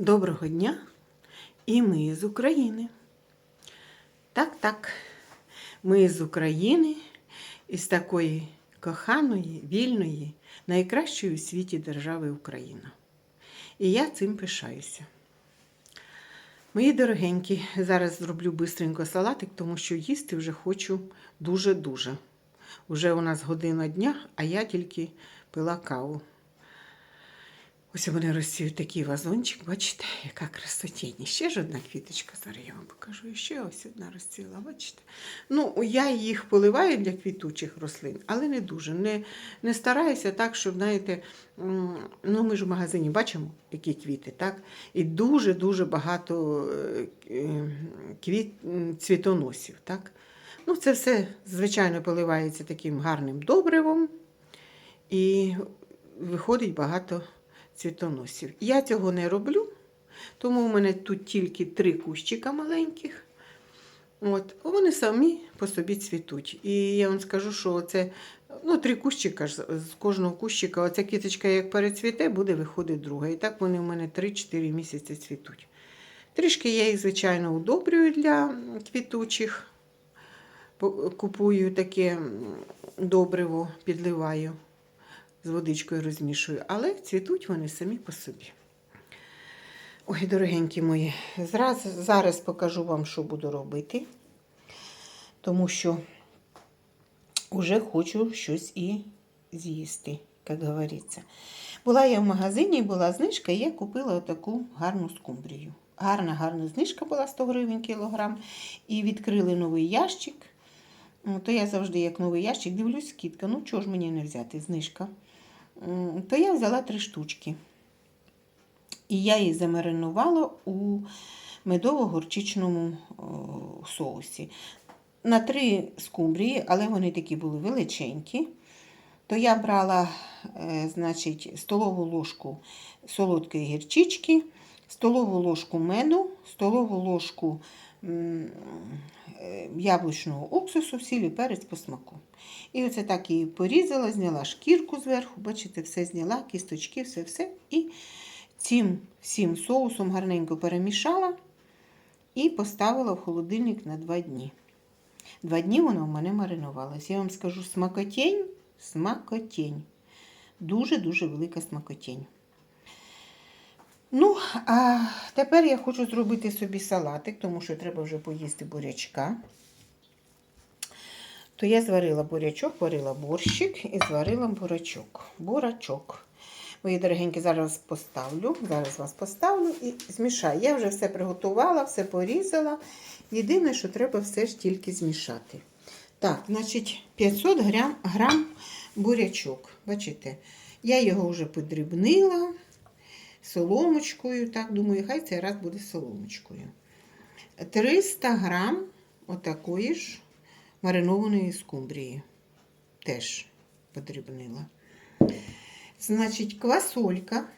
Доброго дня! І ми з України. Так, так, ми з України, із такої коханої, вільної, найкращої у світі держави Україна. І я цим пишаюся. Мої дорогенькі, зараз зроблю бистренько салатик, тому що їсти вже хочу дуже-дуже. Уже у нас година дня, а я тільки пила каву. Ось мене розцвів такий вазончик, бачите, яка красотіння. Ще ж одна квіточка, зараз я вам покажу. Ще ось одна розцвіла, бачите? Ну, я їх поливаю для квітучих рослин, але не дуже. Не, не стараюся так, щоб, знаєте, ну ми ж в магазині бачимо, які квіти, так? І дуже-дуже багато е, е, квіт, цвітоносів, так? Ну, це все, звичайно, поливається таким гарним добривом. І виходить багато цвітоносів. Я цього не роблю, тому в мене тут тільки три кущика маленьких. От, вони самі по собі цвітуть. І я вам скажу, що це ну, три кущика з кожного кущика. Оця квіточка, як перецвіте, буде виходити друга. І так вони в мене 3-4 місяці цвітуть. Трішки я їх, звичайно, удобрюю для квітучих. Купую таке добриво, підливаю з водичкою розмішую, але цвітуть вони самі по собі. Ой, дорогенькі мої, зараз, зараз покажу вам, що буду робити, тому що вже хочу щось і з'їсти, як говориться. Була я в магазині, була знижка, і я купила отаку гарну скумбрію. Гарна, гарна знижка була 100 гривень кілограм. І відкрили новий ящик. То я завжди, як новий ящик, дивлюсь, скидка. Ну, чого ж мені не взяти? Знижка. То я взяла три штучки. І я її замаринувала у медово-горчичному соусі. На три скумбрії, але вони такі були величенькі. То я брала, е, значить, столову ложку солодкої гірчички, столову ложку меду, столову ложку е, яблучного уксусу, сіль перець по смаку. І оце так її порізала, зняла шкірку зверху, бачите, все зняла, кісточки, все-все. І цим всім соусом гарненько перемішала і поставила в холодильник на два дні. Два дні воно в мене маринувалося. Я вам скажу, смакотень, смакотень. Дуже-дуже велика смакотень. Ну, а тепер я хочу зробити собі салатик, тому що треба вже поїсти бурячка. То я зварила бурячок, варила борщик і зварила бурачок. Бурачок. Мої дорогенькі, зараз поставлю. Зараз вас поставлю і змішаю. Я вже все приготувала, все порізала. Єдине, що треба все ж тільки змішати. Так, значить, 500 грам, грам бурячок. Бачите, я його вже подрібнила соломочкою. Так, думаю, хай цей раз буде соломочкою. 300 грам отакої ж маринованої скумбрії. Теж подрібнила. Значить, квасолька.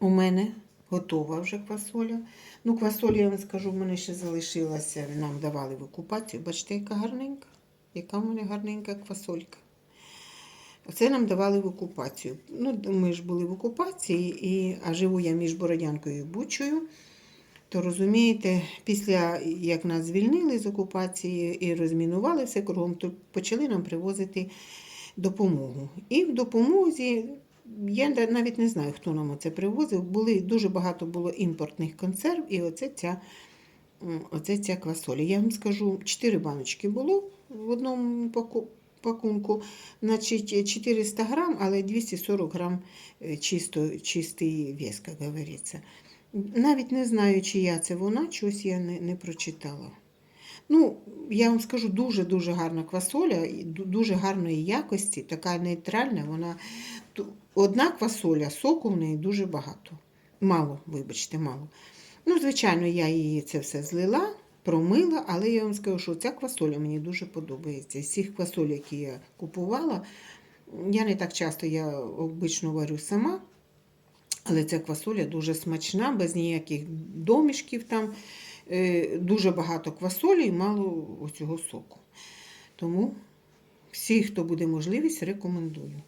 У мене готова вже квасоля. Ну, квасоля, я вам скажу, в мене ще залишилася. Нам давали в окупацію. Бачите, яка гарненька? Яка в мене гарненька квасолька. Оце нам давали в окупацію. Ну, ми ж були в окупації, і, а живу я між Бородянкою і Бучою. То розумієте, після як нас звільнили з окупації і розмінували все кругом, то почали нам привозити допомогу. І в допомозі, я навіть не знаю, хто нам це привозив, були дуже багато було імпортних консерв, і оце ця, оце ця квасоля. Я вам скажу, 4 баночки було в одному паку- пакунку, значить 400 грам, але 240 грам е, чисто, чистий вес, як говориться. Навіть не знаю, чия це вона, чогось я не, не прочитала. Ну, я вам скажу, дуже-дуже гарна квасоля, дуже гарної якості, така нейтральна. Вона одна квасоля, соку в неї дуже багато. Мало, вибачте, мало. Ну, звичайно, я її це все злила, промила, але я вам скажу, що ця квасоля мені дуже подобається. З цих квасоль, які я купувала, я не так часто я обично варю сама. Але ця квасоля дуже смачна, без ніяких домішків там. Е, Дуже багато квасолі і мало оцього соку. Тому всі, хто буде можливість, рекомендую.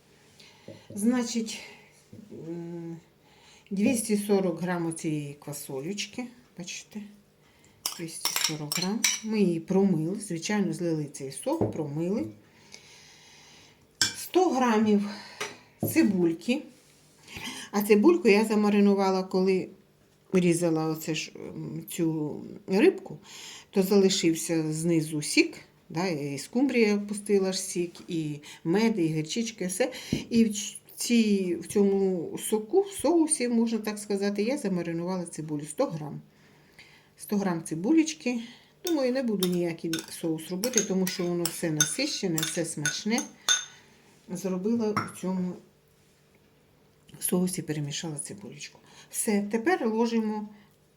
Значить, 240 грам цієї квасолючки. Бачите? 240 грам. Ми її промили, звичайно, злили цей сок, промили. 100 грамів цибульки. А цибульку я замаринувала, коли різала оце ж, цю рибку, то залишився знизу сік. Да, і скумбрія пустила ж сік, і мед, і гірчичка, і все. І в цій, в цьому соку, в соусі, можна так сказати, я замаринувала цибулю 100 грам. 100 грам цибулечки. Думаю, не буду ніякий соус робити, тому що воно все насищене, все смачне. Зробила у цьому соусі, перемішала цибулечку. Все, тепер ложимо,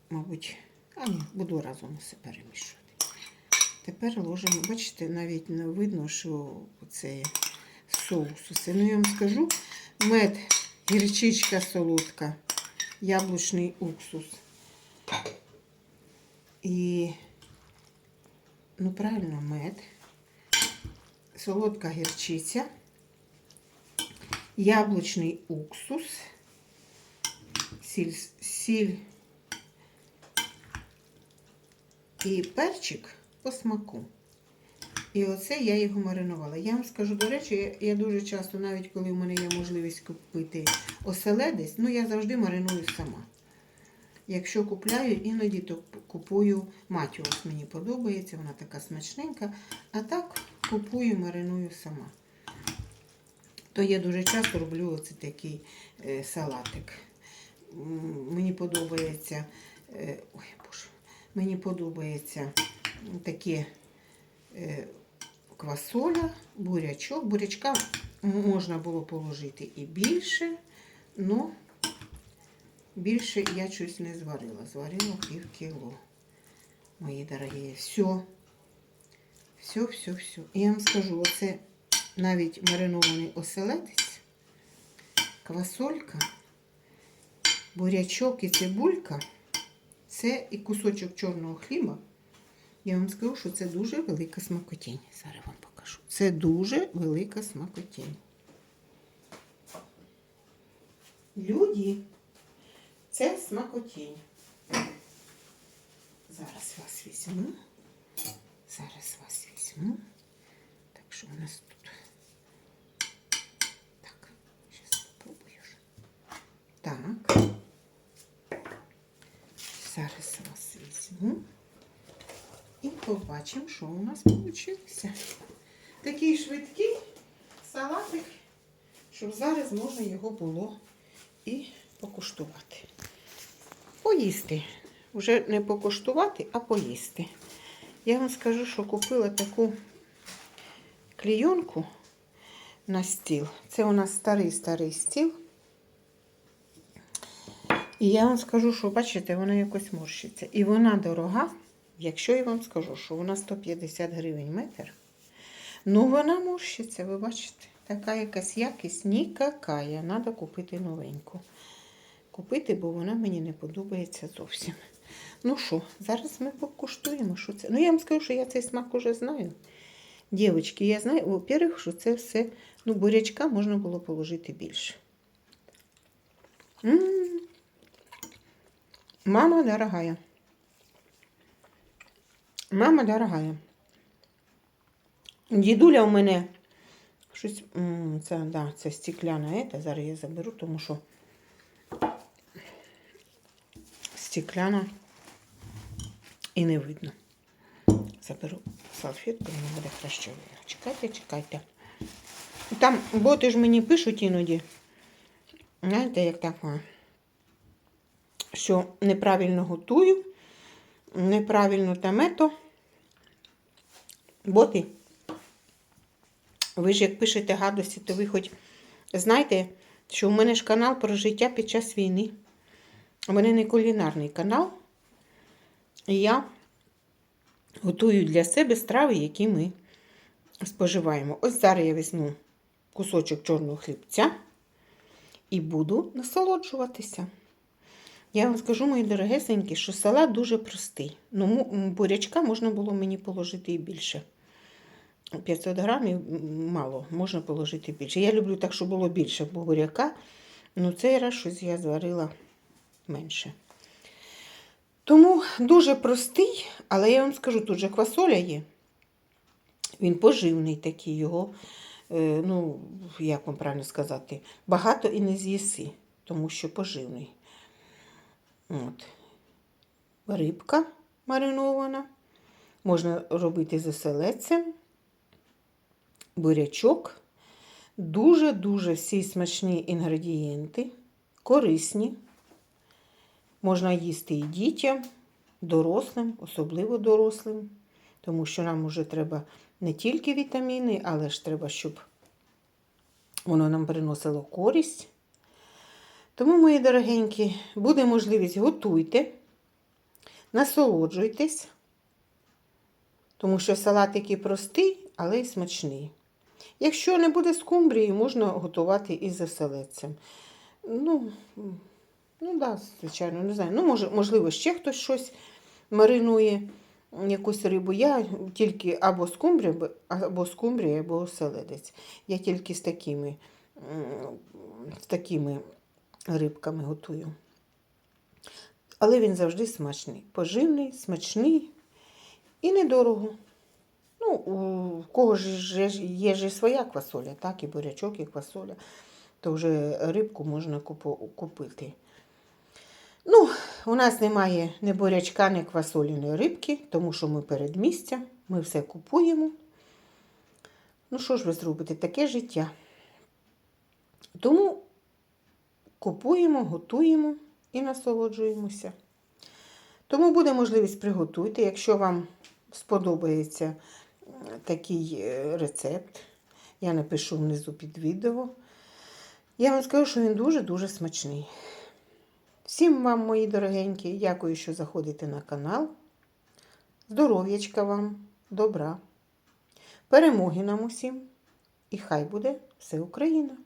мабуть, а ні, буду разом все перемішувати. Тепер ложимо, бачите, навіть не видно, що це соус. Усе. Ну, я вам скажу, мед, гірчичка солодка, яблучний уксус. І, ну, правильно, мед, солодка гірчиця, яблучний уксус, сіль, сіль і перчик по смаку. І оце я його маринувала. Я вам скажу, до речі, я, дуже часто, навіть коли в мене є можливість купити оселедець, ну я завжди мариную сама. Якщо купляю, іноді то купую матіос. Мені подобається, вона така смачненька. А так купую, мариную сама. То я дуже часто роблю оце такий е, салатик. Мені подобається. Е, ой, боже, мені подобається таке е, квасоля, бурячок. Бурячка можна було положити і більше, але більше я щось не зварила. Зварила пів кіло. Мої дорогі. Все. Все, все, все. І я вам скажу, оце навіть маринований оселедець, квасолька, бурячок і цибулька. Це і кусочок чорного хліба. Я вам скажу, що це дуже велика смакотінь. Зараз вам покажу. Це дуже велика смакотінь. Люди, це смакотінь. Зараз вас візьму. Зараз вас візьму. Так що у нас тут. Так, зараз спробую. Так. Зараз вас візьму. І побачимо, що у нас вийшло. Такий швидкий салатик, щоб зараз можна його було і покуштувати. Поїсти. Вже не покуштувати, а поїсти. Я вам скажу, що купила таку клійонку на стіл. Це у нас старий-старий стіл. І я вам скажу, що бачите, вона якось морщиться. І вона дорога, якщо я вам скажу, що вона 150 гривень метр. Ну, вона морщиться, ви бачите. Така якась якість нікакая. Треба купити новеньку. Купити, бо вона мені не подобається зовсім. Ну що, зараз ми покуштуємо, що це. Ну, я вам скажу, що я цей смак уже знаю. Дівчатки, я знаю, во-первых, що це все, ну, бурячка можна було положити більше. М. Мама дорогая. Мама дорогая. Дідуля у мене щось. м, Це, да, це стекляна. Зараз я заберу, тому що стекляна і не видно. Заберу салфетку, мені буде краще. Чекайте, чекайте. Там боти ж мені пишуть іноді. Знаєте, як так? Що неправильно готую, неправильно тамето. Боти. Ви ж як пишете гадості, то ви хоч знаєте, що у мене ж канал про життя під час війни. У мене не кулінарний канал. І я готую для себе страви, які ми споживаємо. Ось зараз я візьму кусочок чорного хлібця і буду насолоджуватися. Я вам скажу, мої дорогесенькі, що салат дуже простий. Ну, бурячка можна було мені положити і більше. 500 грамів мало, можна положити більше. Я люблю так, щоб було більше буряка. Ну, цей раз щось я зварила менше. Тому дуже простий, але я вам скажу, тут же квасоля є. Він поживний такий, його, е, ну, як вам правильно сказати, багато і не з'їси, тому що поживний. От. Рибка маринована. Можна робити з оселедцем, бурячок. Дуже-дуже всі смачні інгредієнти, корисні. Можна їсти і дітям, дорослим, особливо дорослим, тому що нам вже треба не тільки вітаміни, але ж треба, щоб воно нам приносило користь. Тому, мої дорогенькі, буде можливість, готуйте, насолоджуйтесь, тому що салат простий, але й смачний. Якщо не буде скумбрії, можна готувати і з оселедцем. Ну, ну да, звичайно, не знаю. Ну, може, можливо, ще хтось щось маринує, якусь рибу. Я тільки або скумбрія, або скумбрія, або оселедець. Я тільки з такими, з такими рибками готую. Але він завжди смачний. Поживний, смачний і недорого. Ну, у кого ж є ж своя квасоля, так, і бурячок, і квасоля, то вже рибку можна купити. Ну, у нас немає ні бурячка, ні квасолі, ні рибки, тому що ми передмістя, ми все купуємо. Ну, що ж ви зробите? Таке життя. Тому купуємо, готуємо і насолоджуємося. Тому буде можливість приготуйте, якщо вам сподобається такий е, рецепт, я напишу внизу під відео. Я вам скажу, що він дуже-дуже смачний. Всім вам, мої дорогенькі, дякую, що заходите на канал. Здоров'ячка вам, добра, перемоги нам усім. І хай буде все Україна!